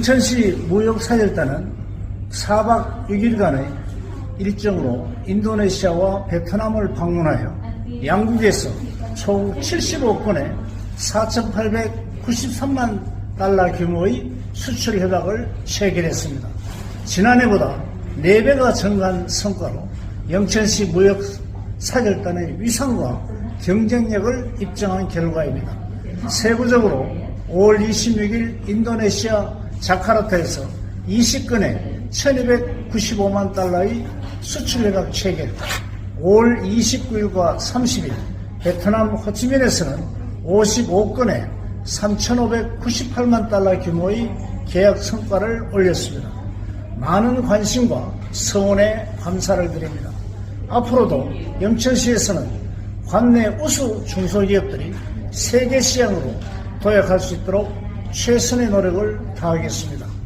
인천시 무역사절단은 4박 6일간의 일정으로 인도네시아와 베트남을 방문하여 양국에서 총 75건의 4,893만 달러 규모의 수출 협약을 체결했습니다. 지난해보다 4배가 증가한 성과로 영천시 무역 사절단의 위상과 경쟁력을 입증한 결과입니다. 세부적으로 5월 26일 인도네시아 자카르타에서 20건의 1295만 달러의 수출협약 체결 5월 29일과 30일 베트남 호치민에서는 55건의 3,598만 달러 규모의 계약 성과를 올렸습니다. 많은 관심과 성원에 감사를 드립니다. 앞으로도 영천시에서는 관내 우수 중소기업들이 세계 시장으로 도약할 수 있도록 최선의 노력을 다하겠습니다.